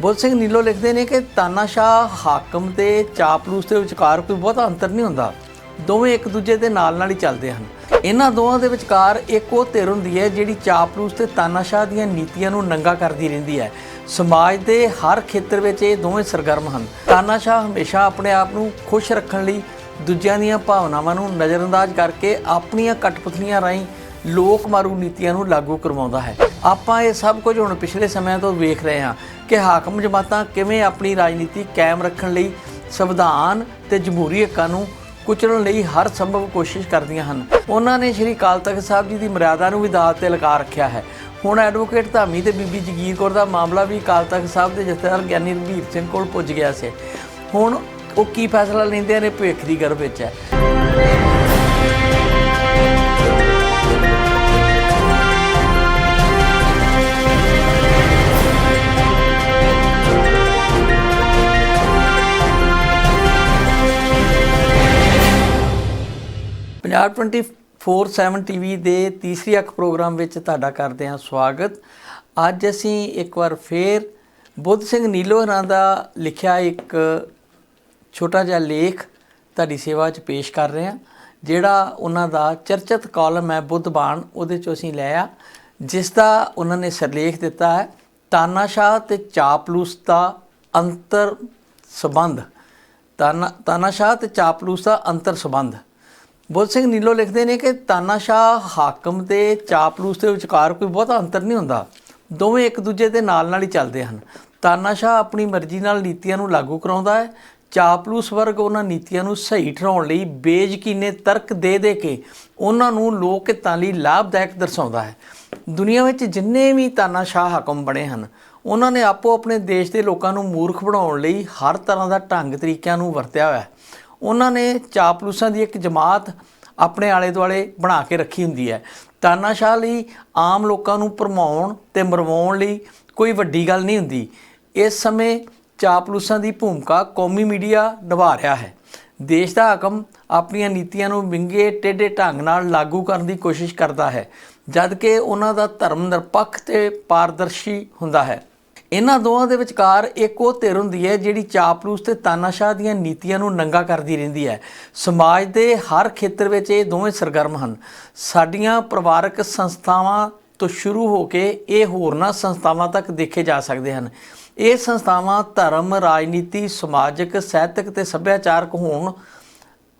ਬੁੱਧ ਸਿੰਘ ਨੀਲੋ ਲਿਖਦੇ ਨੇ ਕਿ ਤਾਨਾਸ਼ਾਹ, ਹਾਕਮ ਤੇ ਚਾਪਲੂਸ ਦੇ ਵਿਚਕਾਰ ਕੋਈ ਬਹੁਤਾ ਅੰਤਰ ਨਹੀਂ ਹੁੰਦਾ। ਦੋਵੇਂ ਇੱਕ ਦੂਜੇ ਦੇ ਨਾਲ ਨਾਲ ਹੀ ਚੱਲਦੇ ਹਨ। ਇਹਨਾਂ ਦੋਵਾਂ ਦੇ ਵਿਚਕਾਰ ਇੱਕ ਉਹ ਧਿਰ ਹੁੰਦੀ ਹੈ ਜਿਹੜੀ ਚਾਪਲੂਸ ਤੇ ਤਾਨਾਸ਼ਾਹ ਦੀਆਂ ਨੀਤੀਆਂ ਨੂੰ ਨੰਗਾ ਕਰਦੀ ਰਹਿੰਦੀ ਹੈ। ਸਮਾਜ ਦੇ ਹਰ ਖੇਤਰ ਵਿੱਚ ਇਹ ਦੋਵੇਂ ਸਰਗਰਮ ਹਨ। ਤਾਨਾਸ਼ਾਹ ਹਮੇਸ਼ਾ ਆਪਣੇ ਆਪ ਨੂੰ ਖੁਸ਼ ਰੱਖਣ ਲਈ ਦੂਜਿਆਂ ਦੀਆਂ ਭਾਵਨਾਵਾਂ ਨੂੰ ਨਜ਼ਰਅੰਦਾਜ਼ ਕਰਕੇ ਆਪਣੀਆਂ ਕਠਪੁਤਲੀਆਂ ਰਾਹੀਂ ਲੋਕ ਮਾਰੂ ਨੀਤੀਆਂ ਨੂੰ ਲਾਗੂ ਕਰਵਾਉਂਦਾ ਹੈ। ਆਪਾਂ ਇਹ ਸਭ ਕੁਝ ਹੁਣ ਪਿਛਲੇ ਸਮਿਆਂ ਤੋਂ ਵੇਖ ਰਹੇ ਹਾਂ ਕਿ ਹਾਕਮ ਜਮਾਤਾਂ ਕਿਵੇਂ ਆਪਣੀ ਰਾਜਨੀਤੀ ਕਾਇਮ ਰੱਖਣ ਲਈ ਸੰਵਿਧਾਨ ਤੇ ਜਮਹੂਰੀ ਹੱਕਾਂ ਨੂੰ ਕੁਚਲਣ ਲਈ ਹਰ ਸੰਭਵ ਕੋਸ਼ਿਸ਼ ਕਰਦੀਆਂ ਹਨ। ਉਹਨਾਂ ਨੇ ਸ਼੍ਰੀ ਅਕਾਲ ਤਖਤ ਸਾਹਿਬ ਜੀ ਦੀ ਮਰਿਆਦਾ ਨੂੰ ਵੀ ਦਾਅ ਤੇ ਲਗਾ ਰੱਖਿਆ ਹੈ। ਹੁਣ ਐਡਵੋਕੇਟ ਧਾਮੀ ਤੇ ਬੀਬੀ ਜਗੀਰ ਕੌਰ ਦਾ ਮਾਮਲਾ ਵੀ ਅਕਾਲ ਤਖਤ ਸਾਹਿਬ ਦੇ ਜਥੇਦਾਰ ਗਿਆਨੀ ਰਣਵੀਰ ਸਿੰਘ ਕੋਲ ਪੁੱਜ ਗਿਆ ਸੀ। ਹੁਣ ਉਹ ਕੀ ਫੈਸਲਾ ਲੈਂਦੇ ਨੇ ਭਵਿੱਖ ਦੀ ਗਰਭ ਵਿੱਚ ਹੈ। ਪੰਜਾਬ 24/7 ਟੀਵੀ ਦੇ ਤੀਸਰੀ ਅੱਖ ਪ੍ਰੋਗਰਾਮ ਵਿੱਚ ਤੁਹਾਡਾ ਕਰਦੇ ਹਾਂ ਸਵਾਗਤ। ਅੱਜ ਅਸੀਂ ਇੱਕ ਵਾਰ ਫੇਰ ਬੁੱਧ ਸਿੰਘ ਨੀਲੋ ਹਰਾਂ ਦਾ ਲਿਖਿਆ ਇੱਕ ਛੋਟਾ ਜਿਹਾ ਲੇਖ ਤੁਹਾਡੀ ਸੇਵਾ 'ਚ ਪੇਸ਼ ਕਰ ਰਹੇ ਹਾਂ, ਜਿਹੜਾ ਉਹਨਾਂ ਦਾ ਚਰਚਿਤ ਕਾਲਮ ਹੈ ਬੁੱਧ ਬਾਣ, ਉਹਦੇ 'ਚੋਂ ਅਸੀਂ ਲਿਆ ਜਿਸ ਦਾ ਉਹਨਾਂ ਨੇ ਸਿਰਲੇਖ ਦਿੱਤਾ ਹੈ, ਤਾਨਾਸ਼ਾਹ ਤੇ ਚਾਪਲੂਸ ਦਾ ਅੰਤਰ ਸੰਬੰਧ। ਤਾਨਾ, ਤਾਨਾਸ਼ਾਹ ਤੇ ਚਾਪਲੂਸ ਦਾ ਅੰਤਰ ਸੰਬੰਧ। ਬੁੱਧ ਸਿੰਘ ਨੀਲੋ ਲਿਖਦੇ ਨੇ ਕਿ ਤਾਨਾਸ਼ਾਹ ਹਾਕਮ ਤੇ ਚਾਪਲੂਸ ਦੇ ਵਿਚਕਾਰ ਕੋਈ ਬਹੁਤਾ ਅੰਤਰ ਨਹੀਂ ਹੁੰਦਾ। ਦੋਵੇਂ ਇੱਕ ਦੂਜੇ ਦੇ ਨਾਲ ਨਾਲ ਹੀ ਚੱਲਦੇ ਹਨ। ਤਾਨਾਸ਼ਾਹ ਆਪਣੀ ਮਰਜ਼ੀ ਨਾਲ ਨੀਤੀਆਂ ਨੂੰ ਲਾਗੂ ਕਰਾਉਂਦਾ ਹੈ। ਚਾਪਲੂਸ ਵਰਗ ਉਹਨਾਂ ਨੀਤੀਆਂ ਨੂੰ ਸਹੀ ਠਹਿਰਾਉਣ ਲਈ ਬੇਯਕੀਨੇ ਤਰਕ ਦੇ ਦੇ ਕੇ ਉਹਨਾਂ ਨੂੰ ਲੋਕ ਹਿੱਤਾਂ ਲਈ ਲਾਭਦਾਇਕ ਦਰਸਾਉਂਦਾ ਹੈ। ਦੁਨੀਆ ਵਿੱਚ ਜਿੰਨੇ ਵੀ ਤਾਨਾਸ਼ਾਹ ਹਾਕਮ ਬਣੇ ਹਨ, ਉਹਨਾਂ ਨੇ ਆਪੋ ਆਪਣੇ ਦੇਸ਼ ਦੇ ਲੋਕਾਂ ਨੂੰ ਮੂਰਖ ਬਣਾਉਣ ਲਈ ਹਰ ਤਰ੍ਹਾਂ ਦਾ ਢੰਗ ਤਰੀਕਿਆਂ ਨੂੰ ਵਰਤਿਆ ਹੋਇਆ ਹੈ। ਉਹਨਾਂ ਨੇ ਚਾਪਲੂਸਾਂ ਦੀ ਇੱਕ ਜਮਾਤ ਆਪਣੇ ਆਲੇ ਦੁਆਲੇ ਬਣਾ ਕੇ ਰੱਖੀ ਹੁੰਦੀ ਹੈ। ਤਾਨਾਸ਼ਾਹ ਲਈ ਆਮ ਲੋਕਾਂ ਨੂੰ ਭਰਮਾਉਣ ਤੇ ਮਰਵਾਉਣ ਲਈ ਕੋਈ ਵੱਡੀ ਗੱਲ ਨਹੀਂ ਹੁੰਦੀ। ਇਸ ਸਮੇਂ ਚਾਪਲੂਸਾਂ ਦੀ ਭੂਮਿਕਾ ਕੌਮੀ ਮੀਡੀਆ ਨਿਭਾ ਰਿਹਾ ਹੈ। ਦੇਸ਼ ਦਾ ਹਾਕਮ ਆਪਣੀਆਂ ਨੀਤੀਆਂ ਨੂੰ ਵਿੰਗੇ ਟੇਢੇ ਢੰਗ ਨਾਲ ਲਾਗੂ ਕਰਨ ਦੀ ਕੋਸ਼ਿਸ਼ ਕਰਦਾ ਹੈ ਜਦ ਕਿ ਉਹਨਾਂ ਦਾ ਧਰਮ ਨਿਰਪੱਖ ਤੇ ਪਾਰਦਰਸ਼ੀ ਹੁੰਦਾ ਹੈ। ਇਹਨਾਂ ਦੋਵਾਂ ਦੇ ਵਿਚਕਾਰ ਇੱਕ ਉਹ ਧਿਰ ਹੁੰਦੀ ਹੈ ਜਿਹੜੀ ਚਾਪਲੂਸ ਤੇ ਤਾਨਾਸ਼ਾਹ ਦੀਆਂ ਨੀਤੀਆਂ ਨੂੰ ਨੰਗਾ ਕਰਦੀ ਰਹਿੰਦੀ ਹੈ। ਸਮਾਜ ਦੇ ਹਰ ਖੇਤਰ ਵਿੱਚ ਇਹ ਦੋਵੇਂ ਸਰਗਰਮ ਹਨ। ਸਾਡੀਆਂ ਪਰਿਵਾਰਕ ਸੰਸਥਾਵਾਂ ਤੋਂ ਸ਼ੁਰੂ ਹੋ ਕੇ ਇਹ ਹੋਰਨਾਂ ਸੰਸਥਾਵਾਂ ਤੱਕ ਦੇਖੇ ਜਾ ਸਕਦੇ ਹਨ। ਇਹ ਸੰਸਥਾਵਾਂ ਧਰਮ, ਰਾਜਨੀਤੀ, ਸਮਾਜਿਕ, ਸਾਹਿਤਕ ਤੇ ਸੱਭਿਆਚਾਰਕ ਹੋਣ,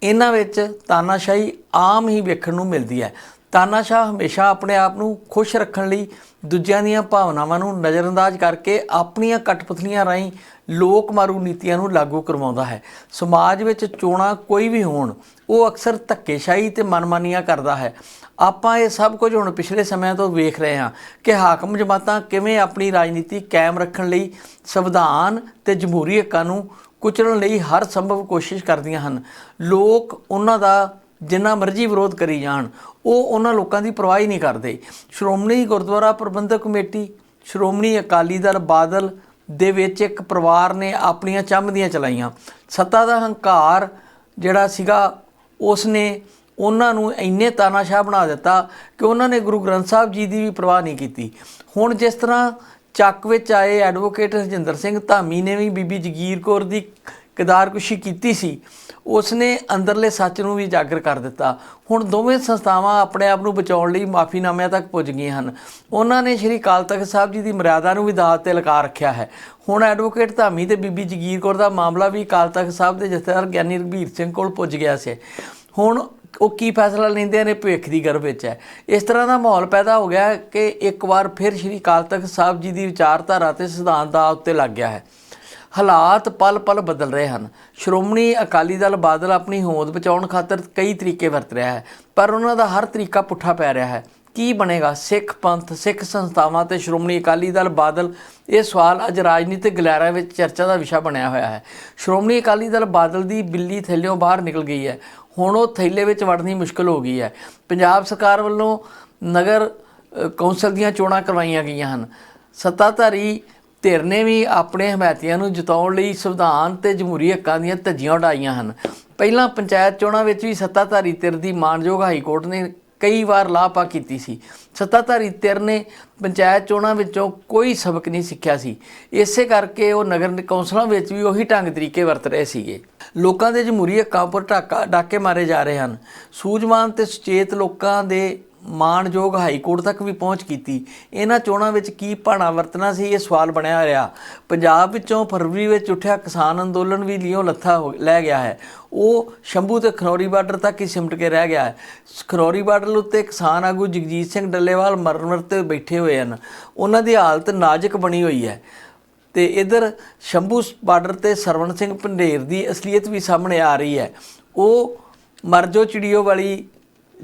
ਇਹਨਾਂ ਵਿੱਚ ਤਾਨਾਸ਼ਾਹੀ ਆਮ ਹੀ ਵੇਖਣ ਨੂੰ ਮਿਲਦੀ ਹੈ। ਤਾਨਾਸ਼ਾਹ ਹਮੇਸ਼ਾ ਆਪਣੇ ਆਪ ਨੂੰ ਖੁਸ਼ ਰੱਖਣ ਲਈ ਦੂਜਿਆਂ ਦੀਆਂ ਭਾਵਨਾਵਾਂ ਨੂੰ ਨਜ਼ਰਅੰਦਾਜ਼ ਕਰਕੇ ਆਪਣੀਆਂ ਕਠਪੁਤਲੀਆਂ ਰਾਹੀਂ ਲੋਕ ਮਾਰੂ ਨੀਤੀਆਂ ਨੂੰ ਲਾਗੂ ਕਰਵਾਉਂਦਾ ਹੈ। ਸਮਾਜ ਵਿੱਚ ਚੋਣਾਂ ਕੋਈ ਵੀ ਹੋਣ, ਉਹ ਅਕਸਰ ਧੱਕੇਸ਼ਾਹੀ ਤੇ ਮਨਮਾਨੀਆਂ ਕਰਦਾ ਹੈ। ਆਪਾਂ ਇਹ ਸਭ ਕੁਝ ਹੁਣ ਪਿਛਲੇ ਸਮਿਆਂ ਤੋਂ ਵੇਖ ਰਹੇ ਹਾਂ ਕਿ ਹਾਕਮ ਜਮਾਤਾਂ ਕਿਵੇਂ ਆਪਣੀ ਰਾਜਨੀਤੀ ਕਾਇਮ ਰੱਖਣ ਲਈ ਸੰਵਿਧਾਨ ਤੇ ਜਮਹੂਰੀ ਹੱਕਾਂ ਨੂੰ ਕੁਚਲਣ ਲਈ ਹਰ ਸੰਭਵ ਕੋਸ਼ਿਸ਼ ਕਰਦੀਆਂ ਹਨ। ਲੋਕ ਉਹਨਾਂ ਦਾ ਜਿੰਨਾ ਮਰਜ਼ੀ ਵਿਰੋਧ ਕਰੀ ਜਾਣ ਉਹ ਉਹਨਾਂ ਲੋਕਾਂ ਦੀ ਪਰਵਾਹ ਹੀ ਨਹੀਂ ਕਰਦੇ। ਸ਼੍ਰੋਮਣੀ ਗੁਰਦੁਆਰਾ ਪ੍ਰਬੰਧਕ ਕਮੇਟੀ, ਸ਼੍ਰੋਮਣੀ ਅਕਾਲੀ ਦਲ ਬਾਦਲ ਦੇ ਵਿੱਚ ਇੱਕ ਪਰਿਵਾਰ ਨੇ ਆਪਣੀਆਂ ਚੰਮਦੀਆਂ ਚਲਾਈਆਂ। ਸੱਤਾ ਦਾ ਹੰਕਾਰ ਜਿਹੜਾ ਸੀਗਾ, ਉਸ ਨੇ ਉਹਨਾਂ ਨੂੰ ਇੰਨੇ ਤਾਨਾਸ਼ਾਹ ਬਣਾ ਦਿੱਤਾ ਕਿ ਉਹਨਾਂ ਨੇ ਗੁਰੂ ਗ੍ਰੰਥ ਸਾਹਿਬ ਜੀ ਦੀ ਵੀ ਪਰਵਾਹ ਨਹੀਂ ਕੀਤੀ। ਹੁਣ ਜਿਸ ਤਰ੍ਹਾਂ ਚੱਕ ਵਿੱਚ ਆਏ ਐਡਵੋਕੇਟ ਹਰਜਿੰਦਰ ਸਿੰਘ ਧਾਮੀ ਨੇ ਵੀ ਬੀਬੀ ਜਗੀਰ ਕੌਰ ਦੀ ਕਿਦਾਰਕੁਸ਼ੀ ਕੀਤੀ ਸੀ ਉਸ ਨੇ ਅੰਦਰਲੇ ਸੱਚ ਨੂੰ ਵੀ ਉਜਾਗਰ ਕਰ ਦਿੱਤਾ। ਹੁਣ ਦੋਵੇਂ ਸੰਸਥਾਵਾਂ ਆਪਣੇ ਆਪ ਨੂੰ ਬਚਾਉਣ ਲਈ ਮਾਫੀਨਾਮਿਆਂ ਤੱਕ ਪੁੱਜ ਗਈਆਂ ਹਨ। ਉਹਨਾਂ ਨੇ ਸ਼੍ਰੀ ਅਕਾਲ ਤਖਤ ਸਾਹਿਬ ਜੀ ਦੀ ਮਰਿਆਦਾ ਨੂੰ ਵੀ ਦਾਅ ਤੇ ਲਗਾ ਰੱਖਿਆ ਹੈ। ਹੁਣ ਐਡਵੋਕੇਟ ਧਾਮੀ ਤੇ ਬੀਬੀ ਜਗੀਰ ਕੌਰ ਦਾ ਮਾਮਲਾ ਵੀ ਅਕਾਲ ਤਖਤ ਸਾਹਿਬ ਦੇ ਜਥੇਦਾਰ ਗਿਆਨੀ ਰਘਬੀਰ ਸਿੰਘ ਕੋਲ ਪੁੱਜ ਗਿਆ ਸੀ। ਹੁਣ ਉਹ ਕੀ ਫੈਸਲਾ ਲੈਂਦੇ ਨੇ ਭਵਿੱਖ ਦੀ ਗਰਭ ਵਿੱਚ ਹੈ। ਇਸ ਤਰ੍ਹਾਂ ਦਾ ਮਾਹੌਲ ਪੈਦਾ ਹੋ ਗਿਆ ਕਿ ਇੱਕ ਵਾਰ ਫਿਰ ਸ਼੍ਰੀ ਅਕਾਲ ਤਖਤ ਸਾਹਿਬ ਜੀ ਦੀ ਵਿਚਾਰਧਾਰਾ ਤੇ ਸਿਧਾਂਤ ਦਾ ਉੱਤੇ ਲੱਗ ਗਿਆ ਹੈ। ਹਾਲਾਤ ਪਲ-ਪਲ ਬਦਲ ਰਹੇ ਹਨ। ਸ਼੍ਰੋਮਣੀ ਅਕਾਲੀ ਦਲ ਬਾਦਲ ਆਪਣੀ ਹੋਂਦ ਬਚਾਉਣ ਖਾਤਰ ਕਈ ਤਰੀਕੇ ਵਰਤ ਰਿਹਾ ਹੈ, ਪਰ ਉਹਨਾਂ ਦਾ ਹਰ ਤਰੀਕਾ ਪੁੱਠਾ ਪੈ ਰਿਹਾ ਹੈ। ਕੀ ਬਣੇਗਾ? ਸਿੱਖ ਪੰਥ, ਸਿੱਖ ਸੰਸਥਾਵਾਂ ਤੇ ਸ਼੍ਰੋਮਣੀ ਅਕਾਲੀ ਦਲ ਬਾਦਲ ਇਹ ਸਵਾਲ ਅੱਜ ਰਾਜਨੀਤਿਕ ਗਲਿਆਰਾ ਵਿੱਚ ਚਰਚਾ ਦਾ ਵਿਸ਼ਾ ਬਣਿਆ ਹੋਇਆ ਹੈ। ਸ਼੍ਰੋਮਣੀ ਅਕਾਲੀ ਦਲ ਬਾਦਲ ਦੀ ਬਿੱਲੀ ਥੱਲਿਓਂ ਬਾਹਰ ਨਿਕਲ ਗਈ ਹੈ। ਹੁਣ ਉਹ ਥੈਲੇ ਵਿੱਚ ਵੜਨੀ ਮੁਸ਼ਕਲ ਹੋ ਗਈ ਹੈ। ਪੰਜਾਬ ਸਰਕਾਰ ਵੱਲੋਂ ਨਗਰ ਕੌਂਸਲ ਦੀਆਂ ਚੋਣਾਂ ਕਰਵਾਈਆਂ ਗਈਆਂ ਹਨ। ਸੱਤਾਧਾਰੀ ਧਿਰ ਨੇ ਵੀ ਆਪਣੇ ਹਮਾਇਤੀਆਂ ਨੂੰ ਜਿਤਾਉਣ ਲਈ ਸੰਵਿਧਾਨ ਤੇ ਜਮਹੂਰੀ ਹੱਕਾਂ ਦੀਆਂ ਧੱਜੀਆਂ ਉਡਾਈਆਂ ਹਨ। ਪਹਿਲਾਂ ਪੰਚਾਇਤ ਚੋਣਾਂ ਵਿੱਚ ਵੀ ਸੱਤਾਧਾਰੀ ਧਿਰ ਦੀ ਮਾਨਯੋਗ ਹਾਈ ਕੋਰਟ ਨੇ ਕਈ ਵਾਰ ਲਾਪਾ ਕੀਤੀ ਸੀ। ਸੱਤਾਧਾਰੀ ਧਿਰ ਨੇ ਪੰਚਾਇਤ ਚੋਣਾਂ ਵਿੱਚੋਂ ਕੋਈ ਸਬਕ ਨਹੀਂ ਸਿੱਖਿਆ ਸੀ। ਇਸੇ ਕਰਕੇ ਉਹ ਨਗਰ ਕੌਂਸਲਾਂ ਵਿੱਚ ਵੀ ਉਹੀ ਢੰਗ ਤਰੀਕੇ ਵਰਤ ਰਹੇ ਸੀਗੇ। ਲੋਕਾਂ ਦੇ ਜਮਹੂਰੀ ਹੱਕਾਂ ਉੱਪਰ ਢਾਕਾ, ਡਾਕੇ ਮਾਰੇ ਜਾ ਰਹੇ ਹਨ। ਸੂਝਵਾਨ ਤੇ ਸੁਚੇਤ ਲੋਕਾਂ ਦੇ ਮਾਣਯੋਗ ਹਾਈ ਕੋਰਟ ਤੱਕ ਵੀ ਪਹੁੰਚ ਕੀਤੀ। ਇਹਨਾਂ ਚੋਣਾਂ ਵਿੱਚ ਕੀ ਭਾਣਾ ਵਰਤਣਾ ਸੀ, ਇਹ ਸਵਾਲ ਬਣਿਆ ਰਿਹਾ। ਪੰਜਾਬ ਵਿੱਚੋਂ ਫਰਵਰੀ ਵਿੱਚ ਉੱਠਿਆ ਕਿਸਾਨ ਅੰਦੋਲਨ ਵੀ ਲਿਓ ਲੱਥਾ ਹੋ- ਲੈ ਗਿਆ ਹੈ। ਉਹ ਸ਼ੰਭੂ ਤੇ ਖਨੌਰੀ ਬਾਰਡਰ ਤੱਕ ਹੀ ਸਿਮਟ ਕੇ ਰਹਿ ਗਿਆ ਹੈ। ਖਨੌਰੀ ਬਾਰਡਰ ਉੱਤੇ ਕਿਸਾਨ ਆਗੂ ਜਗਜੀਤ ਸਿੰਘ ਡੱਲੇਵਾਲ ਮਰਨ ਤੇ ਬੈਠੇ ਹੋਏ ਹਨ। ਉਹਨਾਂ ਦੀ ਹਾਲਤ ਨਾਜ਼ੁਕ ਬਣੀ ਹੋਈ ਹੈ। ਤੇ ਇਧਰ ਸ਼ੰਭੂ ਬਾਰਡਰ ਤੇ ਸਰਵਣ ਸਿੰਘ ਪੰਡੇਰ ਦੀ ਅਸਲੀਅਤ ਵੀ ਸਾਹਮਣੇ ਆ ਰਹੀ ਹੈ। ਉਹ ਮਰਜੋ ਚਿੜੀਓ ਵਾਲੀ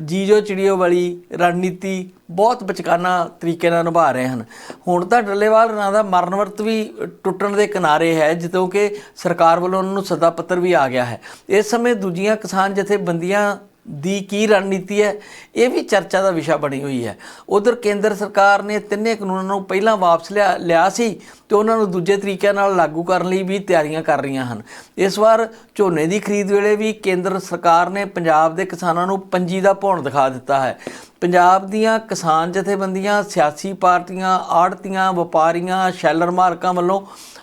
ਜੀਜੋ ਚਿੜੀਓ ਵਾਲੀ ਰਣਨੀਤੀ ਬਹੁਤ ਬਚਕਾਨਾ ਤਰੀਕੇ ਨਾਲ ਨਿਭਾ ਰਹੇ ਹਨ। ਹੁਣ ਤਾਂ ਡੱਲੇਵਾਲ ਨਾਂ ਦਾ ਮਰਨ ਵਰਤ ਵੀ ਟੁੱਟਣ ਦੇ ਕਿਨਾਰੇ ਹੈ, ਜਦੋਂ ਕਿ ਸਰਕਾਰ ਵੱਲੋਂ ਉਹਨਾਂ ਨੂੰ ਸੱਦਾ ਪੱਤਰ ਵੀ ਆ ਗਿਆ ਹੈ। ਇਸ ਸਮੇਂ ਦੂਜੀਆਂ ਕਿਸਾਨ ਜਥੇਬੰਦੀਆਂ ਦੀ ਕੀ ਰਣਨੀਤੀ ਹੈ, ਇਹ ਵੀ ਚਰਚਾ ਦਾ ਵਿਸ਼ਾ ਬਣੀ ਹੋਈ ਹੈ। ਉਧਰ ਕੇਂਦਰ ਸਰਕਾਰ ਨੇ ਤਿੰਨੇ ਕਾਨੂੰਨਾਂ ਨੂੰ ਪਹਿਲਾਂ ਵਾਪਸ ਲਿਆ ਲਿਆ ਸੀ ਤੇ ਉਹਨਾਂ ਨੂੰ ਦੂਜੇ ਤਰੀਕਿਆਂ ਨਾਲ ਲਾਗੂ ਕਰਨ ਲਈ ਵੀ ਤਿਆਰੀਆਂ ਕਰ ਰਹੀਆਂ ਹਨ। ਇਸ ਵਾਰ ਝੋਨੇ ਦੀ ਖਰੀਦ ਵੇਲੇ ਵੀ ਕੇਂਦਰ ਸਰਕਾਰ ਨੇ ਪੰਜਾਬ ਦੇ ਕਿਸਾਨਾਂ ਨੂੰ ਪੰਜੀ ਦਾ ਭੌਣ ਦਿਖਾ ਦਿੱਤਾ ਹੈ। ਪੰਜਾਬ ਦੀਆਂ ਕਿਸਾਨ ਜਥੇਬੰਦੀਆਂ, ਸਿਆਸੀ ਪਾਰਟੀਆਂ ਆੜਤੀਆਂ ਵਪਾਰੀਆਂ, ਸ਼ੈਲਰ ਮਾਲਕਾਂ ਵੱਲੋਂ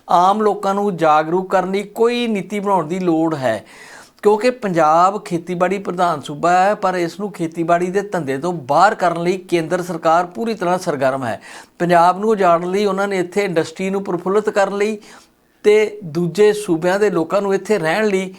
ਆਮ ਲੋਕਾਂ ਨੂੰ ਜਾਗਰੂਕ ਕਰਨ ਲਈ ਕੋਈ ਨੀਤੀ ਬਣਾਉਣ ਦੀ ਲੋੜ ਹੈ। ਕਿਉਂਕਿ ਪੰਜਾਬ ਖੇਤੀਬਾੜੀ ਪ੍ਰਧਾਨ ਸੂਬਾ ਹੈ, ਪਰ ਇਸ ਨੂੰ ਖੇਤੀਬਾੜੀ ਦੇ ਧੰਦੇ ਤੋਂ ਬਾਹਰ ਕਰਨ ਲਈ ਕੇਂਦਰ ਸਰਕਾਰ ਪੂਰੀ ਤਰ੍ਹਾਂ ਸਰਗਰਮ ਹੈ। ਪੰਜਾਬ ਨੂੰ ਉਜਾੜਨ ਲਈ ਉਹਨਾਂ ਨੇ ਇੱਥੇ ਇੰਡਸਟਰੀ ਨੂੰ ਪ੍ਰਫੁੱਲਤ ਕਰਨ ਲਈ ਤੇ ਦੂਜੇ ਸੂਬਿਆਂ ਦੇ ਲੋਕਾਂ ਨੂੰ ਇੱਥੇ ਰਹਿਣ ਲਈ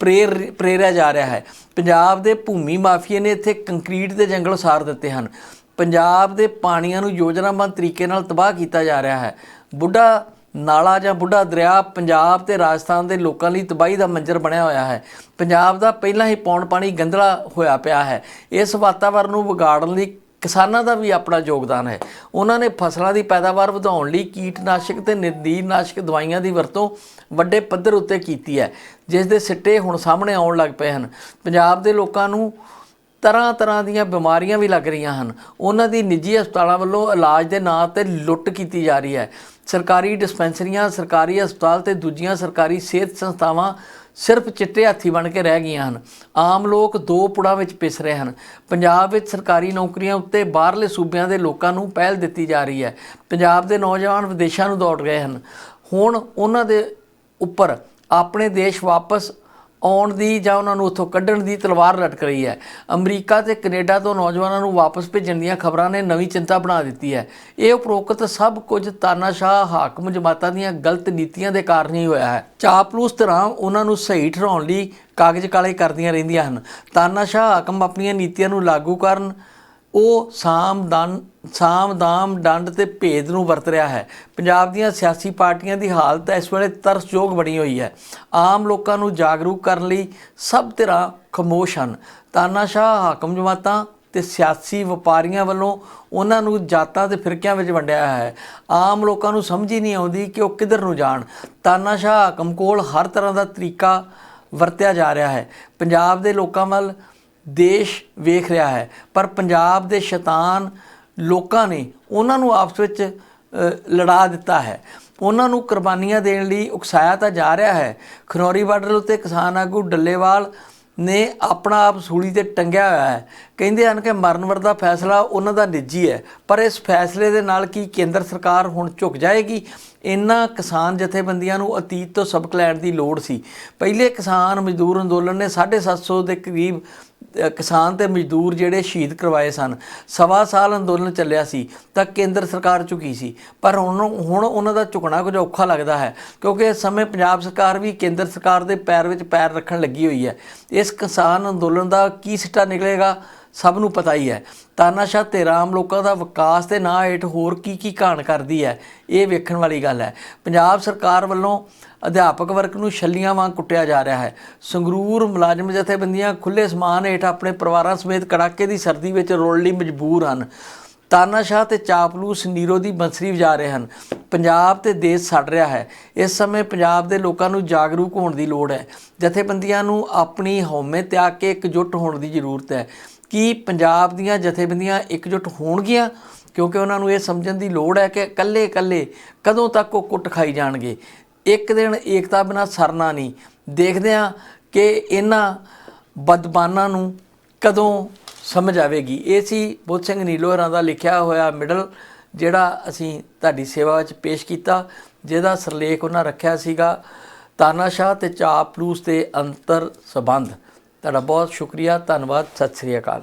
ਪ੍ਰੇਰ, ਪ੍ਰੇਰਿਆ ਜਾ ਰਿਹਾ ਹੈ। ਪੰਜਾਬ ਦੇ ਭੂਮੀ ਮਾਫੀਏ ਨੇ ਇੱਥੇ ਕੰਕਰੀਟ ਦੇ ਜੰਗਲ ਸਾਰ ਦਿੱਤੇ ਹਨ। ਪੰਜਾਬ ਦੇ ਪਾਣੀਆਂ ਨੂੰ ਯੋਜਨਾਬੱਧ ਤਰੀਕੇ ਨਾਲ ਤਬਾਹ ਕੀਤਾ ਜਾ ਰਿਹਾ ਹੈ। ਬੁੱਢਾ ਨਾਲਾ ਜਾਂ ਬੁੱਢਾ ਦਰਿਆ ਪੰਜਾਬ ਤੇ ਰਾਜਸਥਾਨ ਦੇ ਲੋਕਾਂ ਲਈ ਤਬਾਹੀ ਦਾ ਮੰਜ਼ਰ ਬਣਿਆ ਹੋਇਆ ਹੈ। ਪੰਜਾਬ ਦਾ ਪਹਿਲਾਂ ਹੀ ਪੌਣ ਪਾਣੀ ਗੰਧਲਾ ਹੋਇਆ ਪਿਆ ਹੈ। ਇਸ ਵਾਤਾਵਰਣ ਨੂੰ ਵਿਗਾੜਨ ਲਈ ਕਿਸਾਨਾਂ ਦਾ ਵੀ ਆਪਣਾ ਯੋਗਦਾਨ ਹੈ। ਉਹਨਾਂ ਨੇ ਫਸਲਾਂ ਦੀ ਪੈਦਾਵਾਰ ਵਧਾਉਣ ਲਈ ਕੀਟਨਾਸ਼ਕ ਤੇ ਨਿਰਦੀਨਾਸ਼ਕ ਦਵਾਈਆਂ ਦੀ ਵਰਤੋਂ ਵੱਡੇ ਪੱਧਰ ਉੱਤੇ ਕੀਤੀ ਹੈ, ਜਿਸ ਦੇ ਸਿੱਟੇ ਹੁਣ ਸਾਹਮਣੇ ਆਉਣ ਲੱਗ ਪਏ ਹਨ। ਪੰਜਾਬ ਦੇ ਲੋਕਾਂ ਨੂੰ ਤਰ੍ਹਾਂ ਤਰ੍ਹਾਂ ਦੀਆਂ ਬਿਮਾਰੀਆਂ ਵੀ ਲੱਗ ਰਹੀਆਂ ਹਨ। ਉਹਨਾਂ ਦੀ ਨਿੱਜੀ ਹਸਪਤਾਲਾਂ ਵੱਲੋਂ ਇਲਾਜ ਦੇ ਨਾਂ ਤੇ ਲੁੱਟ ਕੀਤੀ ਜਾ ਰਹੀ ਹੈ। ਸਰਕਾਰੀ ਡਿਸਪੈਂਸਰੀਆਂ, ਸਰਕਾਰੀ ਹਸਪਤਾਲ ਤੇ ਦੂਜੀਆਂ ਸਰਕਾਰੀ ਸਿਹਤ ਸੰਸਥਾਵਾਂ ਸਿਰਫ ਚਿੱਟੇ ਹਾਥੀ ਬਣ ਕੇ ਰਹਿ ਗਈਆਂ ਹਨ। ਆਮ ਲੋਕ ਦੋ ਪੁੜਾਂ ਵਿੱਚ ਪਿਸ ਰਹੇ ਹਨ। ਪੰਜਾਬ ਵਿੱਚ ਸਰਕਾਰੀ ਨੌਕਰੀਆਂ ਉੱਤੇ ਬਾਹਰਲੇ ਸੂਬਿਆਂ ਦੇ ਲੋਕਾਂ ਨੂੰ ਪਹਿਲ ਦਿੱਤੀ ਜਾ ਰਹੀ ਹੈ। ਪੰਜਾਬ ਦੇ ਨੌਜਵਾਨ ਵਿਦੇਸ਼ਾਂ ਨੂੰ ਦੌੜ ਗਏ ਹਨ। ਹੁਣ ਉਹਨਾਂ ਦੇ ਉੱਪਰ ਆਪਣੇ ਦੇਸ਼ ਵਾਪਸ ਆਉਣ ਦੀ ਜਾਂ ਉਹਨਾਂ ਨੂੰ ਉੱਥੋਂ ਕੱਢਣ ਦੀ ਤਲਵਾਰ ਲਟਕ ਰਹੀ ਹੈ। ਅਮਰੀਕਾ ਤੇ ਕੈਨੇਡਾ ਤੋਂ ਨੌਜਵਾਨਾਂ ਨੂੰ ਵਾਪਸ ਭੇਜਣ ਦੀਆਂ ਖਬਰਾਂ ਨੇ ਨਵੀਂ ਚਿੰਤਾ ਬਣਾ ਦਿੱਤੀ ਹੈ। ਇਹ ਉਪਰੋਕਤ ਸਭ ਕੁਝ ਤਾਨਾਸ਼ਾਹ ਹਾਕਮ ਜਮਾਤਾਂ ਦੀਆਂ ਗਲਤ ਨੀਤੀਆਂ ਦੇ ਕਾਰਨ ਹੀ ਹੋਇਆ ਹੈ। ਚਾਪਲੂਸ ਤਰ੍ਹਾਂ ਉਹਨਾਂ ਨੂੰ ਸਹੀ ਠਹਿਰਾਉਣ ਲਈ ਕਾਗਜ਼ ਕਾਲੇ ਕਰਦੀਆਂ ਰਹਿੰਦੀਆਂ ਹਨ। ਤਾਨਾਸ਼ਾਹ ਹਾਕਮ ਆਪਣੀਆਂ ਨੀਤੀਆਂ ਨੂੰ ਲਾਗੂ ਕਰਨ, ਉਹ ਸਾਮ ਦਨ ਸਾਮ ਦਾਮ ਡੰਡ ਤੇ ਭੇਦ ਨੂੰ ਵਰਤ ਰਿਹਾ ਹੈ। ਪੰਜਾਬ ਦੀਆਂ ਸਿਆਸੀ ਪਾਰਟੀਆਂ ਦੀ ਹਾਲਤ ਇਸ ਵੇਲੇ ਤਰਸਯੋਗ ਬਣੀ ਹੋਈ ਹੈ। ਆਮ ਲੋਕਾਂ ਨੂੰ ਜਾਗਰੂਕ ਕਰਨ ਲਈ ਸਭ ਤਰ੍ਹਾਂ ਖਮੋਸ਼ ਹਨ। ਤਾਨਾਸ਼ਾਹ, ਹਾਕਮ ਜਮਾਤਾਂ ਤੇ ਸਿਆਸੀ ਵਪਾਰੀਆਂ ਵੱਲੋਂ ਉਹਨਾਂ ਨੂੰ ਜਾਤਾਂ ਤੇ ਫਿਰਕਿਆਂ ਵਿੱਚ ਵੰਡਿਆ ਹੈ। ਆਮ ਲੋਕਾਂ ਨੂੰ ਸਮਝ ਹੀ ਨਹੀਂ ਆਉਂਦੀ ਕਿ ਉਹ ਕਿੱਧਰ ਨੂੰ ਜਾਣ। ਤਾਨਾਸ਼ਾਹ, ਹਾਕਮ ਕੋਲ ਹਰ ਤਰ੍ਹਾਂ ਦਾ ਤਰੀਕਾ ਵਰਤਿਆ ਜਾ ਰਿਹਾ ਹੈ। ਪੰਜਾਬ ਦੇ ਲੋਕਾਂ ਵੱਲ ਦੇਸ਼ ਵੇਖ ਰਿਹਾ ਹੈ। ਪਰ ਪੰਜਾਬ ਦੇ ਸ਼ੈਤਾਨ ਲੋਕਾਂ ਨੇ ਉਹਨਾਂ ਨੂੰ ਆਪਸ ਵਿੱਚ ਲੜਾ ਦਿੱਤਾ ਹੈ। ਉਹਨਾਂ ਨੂੰ ਕੁਰਬਾਨੀਆਂ ਦੇਣ ਲਈ ਉਕਸਾਇਆ ਤਾਂ ਜਾ ਰਿਹਾ ਹੈ। ਖਨੌਰੀ ਬਾਰਡਰ ਉੱਤੇ ਕਿਸਾਨ ਆਗੂ ਡੱਲੇਵਾਲ ਨੇ ਆਪਣਾ ਆਪ ਸੂਲੀ ਤੇ ਟੰਗਿਆ ਹੋਇਆ ਹੈ। ਕਹਿੰਦੇ ਹਨ ਕਿ ਮਰਨ ਵਰ ਦਾ ਫੈਸਲਾ ਉਹਨਾਂ ਦਾ ਨਿੱਜੀ ਹੈ। ਪਰ ਇਸ ਫੈਸਲੇ ਦੇ ਨਾਲ ਕੀ ਕੇਂਦਰ ਸਰਕਾਰ ਹੁਣ ਝੁਕ ਜਾਏਗੀ? ਇਨ੍ਹਾਂ ਕਿਸਾਨ ਜਥੇਬੰਦੀਆਂ ਨੂੰ ਅਤੀਤ ਤੋਂ ਸਬਕ ਲੈਣ ਦੀ ਲੋੜ ਸੀ। ਪਹਿਲੇ ਕਿਸਾਨ ਮਜ਼ਦੂਰ ਅੰਦੋਲਨ ਨੇ 750 ਦੇ ਕਰੀਬ ਕਿਸਾਨ ਤੇ ਮਜ਼ਦੂਰ ਜਿਹੜੇ ਸ਼ਹੀਦ ਕਰਵਾਏ ਸਨ, ਸਵਾ ਸਾਲ ਅੰਦੋਲਨ ਚੱਲਿਆ ਸੀ, ਤਾਂ ਕੇਂਦਰ ਸਰਕਾਰ ਝੁਕੀ ਸੀ। ਪਰ ਹੁਣ ਹੁਣ ਉਹਨਾਂ ਦਾ ਝੁਕਣਾ ਕੁਝ ਔਖਾ ਲੱਗਦਾ ਹੈ, ਕਿਉਂਕਿ ਇਸ ਸਮੇਂ ਪੰਜਾਬ ਸਰਕਾਰ ਵੀ ਕੇਂਦਰ ਸਰਕਾਰ ਦੇ ਪੈਰ ਵਿੱਚ ਪੈਰ ਰੱਖਣ ਲੱਗੀ ਹੋਈ ਹੈ। ਇਸ ਕਿਸਾਨ ਅੰਦੋਲਨ ਦਾ ਕੀ ਸਿੱਟਾ ਨਿਕਲੇਗਾ? ਸਭ ਨੂੰ ਪਤਾ ਹੀ ਹੈ। ਤਾਨਾਸ਼ਾਹ ਤੇ ਰਾਮ ਲੋਕਾਂ ਦਾ ਵਿਕਾਸ ਦੇ ਨਾਂ ਹੇਠ ਹੋਰ ਕੀ ਕੀ ਘਾਣ ਕਰਦੀ ਹੈ, ਇਹ ਵੇਖਣ ਵਾਲੀ ਗੱਲ ਹੈ। ਪੰਜਾਬ ਸਰਕਾਰ ਵੱਲੋਂ ਅਧਿਆਪਕ ਵਰਗ ਨੂੰ ਛੱਲੀਆਂ ਵਾਂਗ ਕੁੱਟਿਆ ਜਾ ਰਿਹਾ ਹੈ। ਸੰਗਰੂਰ ਮੁਲਾਜ਼ਮ ਜਥੇਬੰਦੀਆਂ ਖੁੱਲੇ ਸਮਾਨ ਹੇਠ ਆਪਣੇ ਪਰਿਵਾਰਾਂ ਸਮੇਤ ਕੜਾਕੇ ਦੀ ਸਰਦੀ ਵਿੱਚ ਰੋਣ ਲਈ ਮਜਬੂਰ ਹਨ। ਤਾਨਾਸ਼ਾਹ ਤੇ ਚਾਪਲੂਸ ਨੀਰੋ ਦੀ ਬੰਸਰੀ ਵਜਾ ਰਹੇ ਹਨ। ਪੰਜਾਬ ਤੇ ਦੇਸ਼ ਸੜ ਰਿਹਾ ਹੈ। ਇਸ ਸਮੇਂ ਪੰਜਾਬ ਦੇ ਲੋਕਾਂ ਨੂੰ ਜਾਗਰੂਕ ਹੋਣ ਦੀ ਲੋੜ ਹੈ। ਜਥੇਬੰਦੀਆਂ ਨੂੰ ਆਪਣੀ ਹਉਮੈ ਤਿਆਗ ਕੇ ਇਕਜੁੱਟ ਹੋਣ ਦੀ ਜ਼ਰੂਰਤ ਹੈ। ਕੀ ਪੰਜਾਬ ਦੀਆਂ ਜਥੇਬੰਦੀਆਂ ਇਕਜੁੱਟ ਹੋਣਗੀਆਂ? ਕਿਉਂਕਿ ਉਹਨਾਂ ਨੂੰ ਇਹ ਸਮਝਣ ਦੀ ਲੋੜ ਹੈ ਕਿ ਇਕੱਲੇ ਇਕੱਲੇ ਕਦੋਂ ਤੱਕ ਉਹ ਕੁੱਟ ਖਾਈ ਜਾਣਗੇ। ਇੱਕ ਦਿਨ ਏਕਤਾ ਬਿਨਾ ਸਰਨਾ ਨਹੀਂ। ਦੇਖਦੇ ਹਾਂ ਕਿ ਇਹਨਾਂ ਬਦਬਾਨਾਂ ਨੂੰ ਕਦੋਂ ਸਮਝ ਆਵੇਗੀ। ਇਹ ਸੀ ਬੁੱਧ ਸਿੰਘ ਨੀਲੋਹਰਾਂ ਦਾ ਲਿਖਿਆ ਹੋਇਆ ਮਿਡਲ, ਜਿਹੜਾ ਅਸੀਂ ਤੁਹਾਡੀ ਸੇਵਾ ਵਿੱਚ ਪੇਸ਼ ਕੀਤਾ, ਜਿਹਦਾ ਸਰਲੇਖ ਉਹਨਾਂ ਰੱਖਿਆ ਸੀਗਾ, ਤਾਨਾਸ਼ਾਹ ਤੇ ਚਾਪਲੂਸ ਦੇ ਅੰਤਰ ਸੰਬੰਧ। ਤੁਹਾਡਾ ਬਹੁਤ ਸ਼ੁਕਰੀਆ ਧੰਨਵਾਦ ਸਤਿ ਸ੍ਰੀ ਅਕਾਲ।